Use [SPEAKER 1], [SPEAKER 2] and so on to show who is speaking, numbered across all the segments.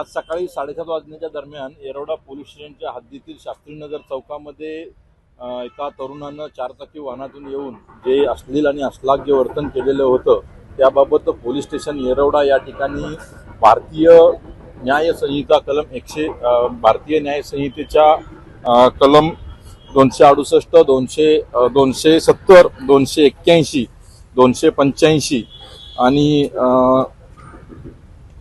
[SPEAKER 1] आज सकाळी साडेसात वाजण्याच्या दरम्यान येरवडा पोलीस स्टेशनच्या हद्दीतील शास्त्रीनगर चौकामध्ये एका तरुणानं चारचाकी वाहनातून येऊन जे अश्लील आणि अश्लाघ्य वर्तन केलेलं होतं त्याबाबत पोलीस स्टेशन येरवडा या ठिकाणी भारतीय न्यायसंहिता कलम एकशे भारतीय न्यायसंहितेच्या कलम दोनशे अडुसष्ट दोनशे दोनशे सत्तर दोनशे एक्क्याऐंशी दोनशे पंच्याऐंशी आणि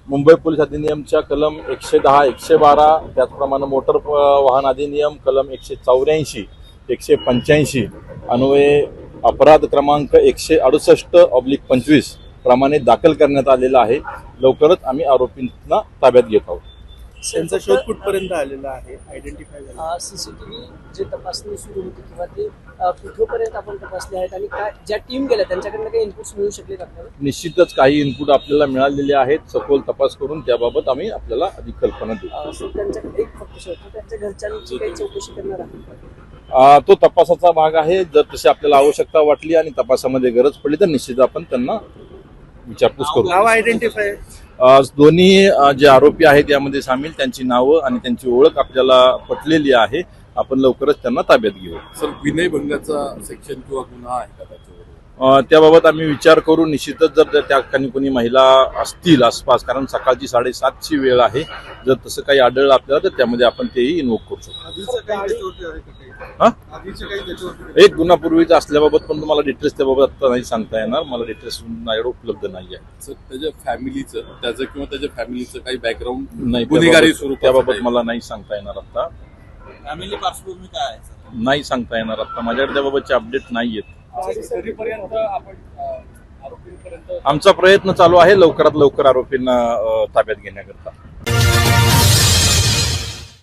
[SPEAKER 1] मुंबई पोलीस अधिनियमच्या कलम एकशे दहा एकशे बारा त्याचप्रमाणे मोटर वाहन अधिनियम कलम एकशे चौऱ्याऐंशी एकशे पंच्याऐंशी अन्वये अपराध क्रमांक एकशे अडुसष्ट ऑब्लिक पंचवीस प्रमाणे दाखल करण्यात आलेला आहे. लवकरच आम्ही आरोपींना ताब्यात घेत आहोत.
[SPEAKER 2] त्यांचा शोध कुठपर्यंत आलेला आहे? आयडेंटिफाय झाला.
[SPEAKER 3] सीसीटीव्ही जे तपासणी सुरू होती किंवा ते कुठपर्यंत आपण तपासले आहेत आणि काय ज्या टीम गेल्या त्यांच्याकडनं काही इनपुट्स मिळू शकले का आपल्याला?
[SPEAKER 1] निश्चितच काही इनपुट आपल्याला मिळालेले आहेत. सखोल तपास करून त्याबाबत आम्ही आपल्याला अधिक कल्पना देऊ.
[SPEAKER 3] त्यांच्याकडे एक फक्त त्यांच्या घरच्यांची काही चौकशी करणार आहे
[SPEAKER 1] आ, तो तपासाचा भाग आहे. जर तशी आपल्याला आवश्यकता वाटली आणि तपासामध्ये गरज पडली तर निश्चित आपण त्यांना विचारपूस करू.
[SPEAKER 2] नाव आयडेंटिफाय
[SPEAKER 1] अ, दोन्ही अ, जे आरोपी आहेत यामध्ये सामील त्यांची नावं आणि त्यांची ओळख आपल्याला पटलेली आहे. आपण लवकरच त्यांना ताब्यात घेऊ.
[SPEAKER 4] सर विनयभंगाचा सेक्शन किंवा गुन्हा आहे का त्याच्यावर?
[SPEAKER 1] अ, त्याबाबत आम्ही विचार करू. निश्चितच जर जर त्या ठिकाणी कोणी महिला असतील आसपास कारण सकाळची साडेसातची वेळ आहे. जर तसं काही आढळलं आपल्याला तर त्यामध्ये आपण तेही इन्व्होक करू शकतो? हा? एक गुन्हा पूर्वीचा असल्याबाबत पण तुम्हाला डिटेल्स त्याबाबत आता नाही सांगता येणार. मला डिटेल्स एवढं उपलब्ध नाही आहे
[SPEAKER 4] त्याच्या फॅमिलीचं त्याचं किंवा त्याच्या फॅमिलीचं काही बॅकग्राऊंड
[SPEAKER 1] नाही
[SPEAKER 4] गुन्हेगारी स्वरूपाचं
[SPEAKER 1] त्याबाबत? मला नाही सांगता येणार आता.
[SPEAKER 5] फॅमिली पार्श्वभूमी काय आहे
[SPEAKER 1] नाही सांगता येणार आता. माझ्याकडे त्याबाबतचे अपडेट नाही आहेत आमचा प्रयत्न चालू आहे लवकरात लवकर आरोपींना ताब्यात घेण्याकरता.